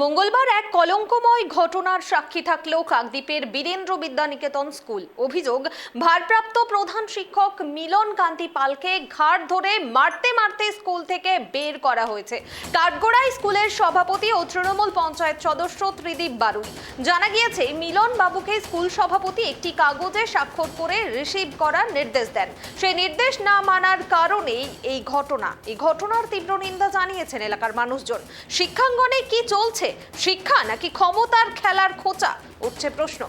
মঙ্গলবার এক কলঙ্কময় ঘটনার সাক্ষী থাকলেও কাকদ্বীপের বীরেন্দ্র বিদ্যানিকেতন স্কুল। অভিযোগ, ভারপ্রাপ্ত প্রধান শিক্ষক মিলন কান্তি পালকে ঘাট ধরে মারতে মারতে স্কুল থেকে বের করা হয়েছে। কাঠগোড়ায় স্কুলের সভাপতি ও তৃণমূল পঞ্চায়েত সদস্য ত্রিদীপ বারুই। জানা গিয়েছে, মিলন বাবুকে স্কুল সভাপতি একটি কাগজে স্বাক্ষর করে রিসিভ করার নির্দেশ দেন। সেই নির্দেশ না মানার কারণেই এই ঘটনা। এই ঘটনার তীব্র নিন্দা জানিয়েছেন এলাকার মানুষজন। শিক্ষাঙ্গনে কি চলছে শিক্ষা নাকি ক্ষমতার খেলার খোঁচা? উঠছে প্রশ্ন।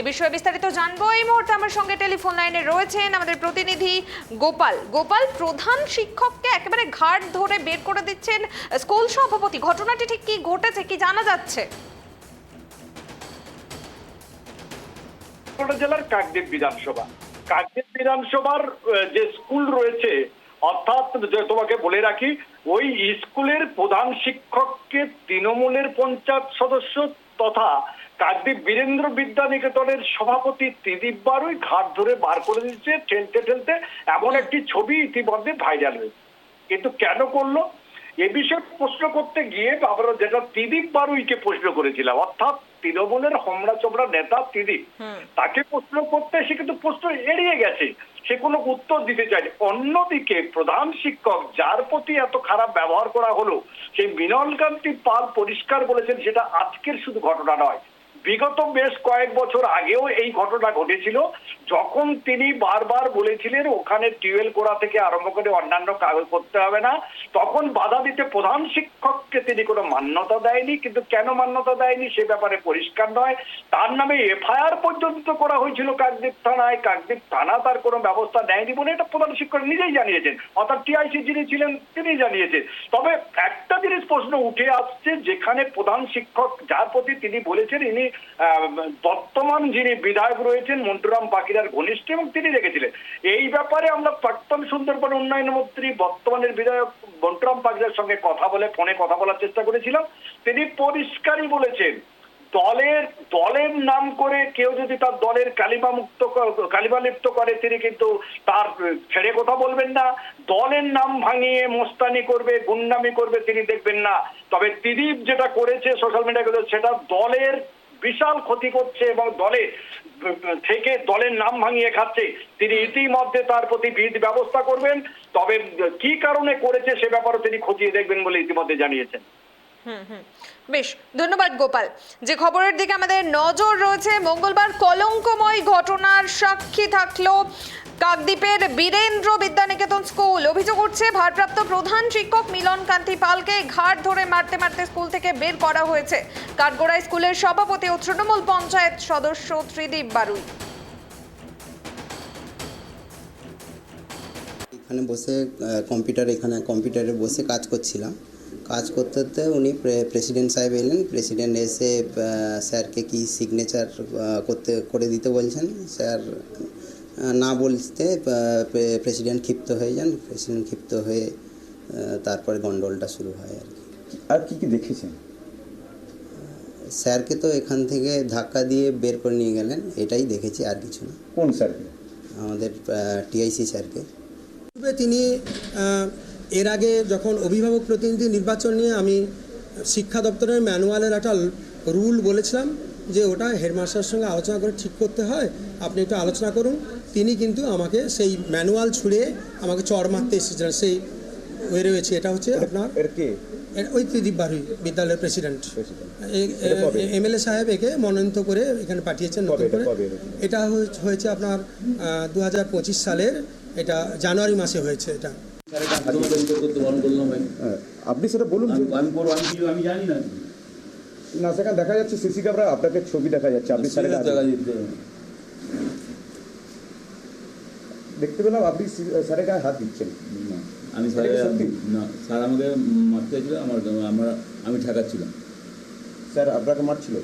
এ বিষয়ে বিস্তারিত জানব এই মুহূর্তে আমার সঙ্গে টেলিফোন লাইনে রয়েছেন আমাদের প্রতিনিধি গোপাল। গোপাল, প্রধান শিক্ষককে একেবারে ঘাট ধরে বের করে দিচ্ছেন স্কুল সভাপতি। ঘটনাটি ঠিক কি ঘটেছে, কি জানা যাচ্ছে? জেলার কাকদ্বীপ বিধানসভা। কাকদ্বীপ বিধানসভার যে স্কুল রয়েছে, অর্থাৎ তোমাকে বলে রাখি ওই স্কুলের প্রধান শিক্ষককে তৃণমূলের পঞ্চায়েত সদস্য তথা কাকদ্বীপ বীরেন্দ্র বিদ্যা নিকেতনের সভাপতি ত্রিদীপ বারুই ঘাট ধরে বার করে দিচ্ছে ঠেলতে ঠেলতে এমন একটি ছবি ইতিমধ্যে ভাইরাল হয়েছে। কিন্তু কেন করল? এ বিষয়ে প্রশ্ন করতে গিয়ে আমরা যেটা ত্রিদীপ বারুইকে প্রশ্ন করেছিলাম অর্থাৎ তৃণমূলের হোমরা চোমরা নেতা ত্রিদীপ তাকে প্রশ্ন করতে সে কিন্তু প্রশ্ন এড়িয়ে গেছে। সে কোনো উত্তর দিতে চায়নি অন্যদিকে প্রধান শিক্ষক যার প্রতি এত খারাপ ব্যবহার করা হলো, সেই মিনলকান্তি পাল পরিষ্কার বলেছেন সেটা আজকের শুধু ঘটনা নয়। বিগত বেশ কয়েক বছর আগেও এই ঘটনা ঘটেছিল। যখন তিনি বারবার বলেছিলেন ওখানে টিউবওয়েল করা থেকে আরম্ভ করে অন্যান্য কাগজ করতে হবে না, তখন বাধা দিতে প্রধান শিক্ষককে তিনি কোনো মান্যতা দেয়নি। কিন্তু কেন মান্যতা দেয়নি সে ব্যাপারে পরিষ্কার নয়। তার নামে এফআইআর পর্যন্ত করা হয়েছিল কাকদ্বীপ থানায়। কাকদ্বীপ থানা তার কোনো ব্যবস্থা নেয়নি বলে এটা প্রধান শিক্ষক নিজেই জানিয়েছেন। অর্থাৎ টিআইসি যিনি ছিলেন তিনি জানিয়েছেন। তবে একটা জিনিস প্রশ্ন উঠে আসছে, যেখানে প্রধান শিক্ষক যার প্রতি তিনি বলেছেন, ইনি বর্তমান যিনি বিধায়ক রয়েছেন, মন্টুরাম পাখিরার ঘনিষ্ঠ এবং তিনি রেখেছিলেন। এই ব্যাপারে আমরা প্রাক্তন সুন্দরবন উন্নয়ন মন্ত্রী, বর্তমানের বিধায়ক মন্টুরাম পাখিরার সঙ্গে কথা বলে, ফোনে কথা বলার চেষ্টা করেছিলাম। তিনি পরিষ্কারই বলেছেন, দলের দলের নাম করে কেউ যদি তার দলের কালিমা মুক্ত কালিমা লিপ্ত করে, তিনি কিন্তু তার ছেড়ে কথা বলবেন না। দলের নাম ভাঙিয়ে মোস্তানি করবে, গুন্ডামি করবে তিনি দেখবেন না। তবে ত্রিদীপ যেটা করেছে সোশ্যাল মিডিয়া সেটা দলের বিশাল ক্ষতি করছে এবং দলে থেকে দলের নাম ভাঙিয়ে খাচ্ছে। তিনি ইতিমধ্যে তার প্রতি বিধ ব্যবস্থা করবেন। তবে কি কারণে করেছে সে ব্যাপারে তিনি খতিয়ে দেখবেন বলে ইতিমধ্যে জানিয়েছেন। হুম হুম। বেশ ধন্যবাদ গোপাল। যে খবরের দিকে আমাদের নজর রয়েছে মঙ্গলবার কলঙ্কময় ঘটনার সাক্ষী থাকল কাকদ্বীপের বীরেন্দ্র বিদ্যানিকেতন স্কুল। অভিযোগ উঠছে, ভারপ্রাপ্ত প্রধান শিক্ষক মিলন কান্তি পালকে ঘাট ধরে মারতে মারতে স্কুল থেকে বের করা হয়েছে। কাঠগোড়া স্কুলের সভাপতি ও তৃণমূল পঞ্চায়েত সদস্য ত্রিদীপ বারুই। এখানে বসে কম্পিউটার এখানে কম্পিউটারে বসে কাজ করছিলাম। কাজ করতে করতে উনি প্রেসিডেন্ট সাহেব এলেন। প্রেসিডেন্ট এসে স্যারকে কি সিগনেচার করতে, করে দিতে বলছেন? স্যার না বলতে প্রেসিডেন্ট ক্ষিপ্ত হয়ে যান। প্রেসিডেন্ট ক্ষিপ্ত হয়ে তারপরে গন্ডগোলটা শুরু হয় আর কি। আর কি কি দেখেছেন? স্যারকে তো এখান থেকে ধাক্কা দিয়ে বের করে নিয়ে গেলেন এটাই দেখেছি আর কিছু না। কোন স্যারকে? আমাদের টিআইসি স্যারকে। তিনি এর আগে যখন অভিভাবক প্রতিনিধি নির্বাচন নিয়ে আমি শিক্ষা দপ্তরের ম্যানুয়ালের একটা রুল বলেছিলাম যে ওটা হেডমাস্টারের সঙ্গে আলোচনা করে ঠিক করতে হয় আপনি একটু আলোচনা করুন। তিনি কিন্তু আমাকে সেই ম্যানুয়াল ছুঁড়ে আমাকে চড় মারতে এসেছিলেন সেই হয়ে রয়েছে এটা হচ্ছে আপনার ওই ত্রিদীপ বারুই বিদ্যালয়ের প্রেসিডেন্ট। এটা কবে? এমএলএ সাহেব একে মনোনীত করে এখানে পাঠিয়েছেন নতুন করে। এটা হয়ে- হয়েছে আপনার দু হাজার পঁচিশ সালের এটা জানুয়ারি মাসে হয়েছে এটা। হ্যাঁ, আপনি সেটা বলুন আমি জানি না। না সেখানে দেখা যাচ্ছে সিসি ক্যামেরা আপনাকে ছবি দেখা যাচ্ছে আপনি দেখতে পেলাম আপনি স্যারের গায়ে হাত দিচ্ছেন। আমি না স্যার আমাকে মারতে ছিল আমার আমার আমি ঠেকাচ্ছিলাম। স্যার আপনাকে মারছিল?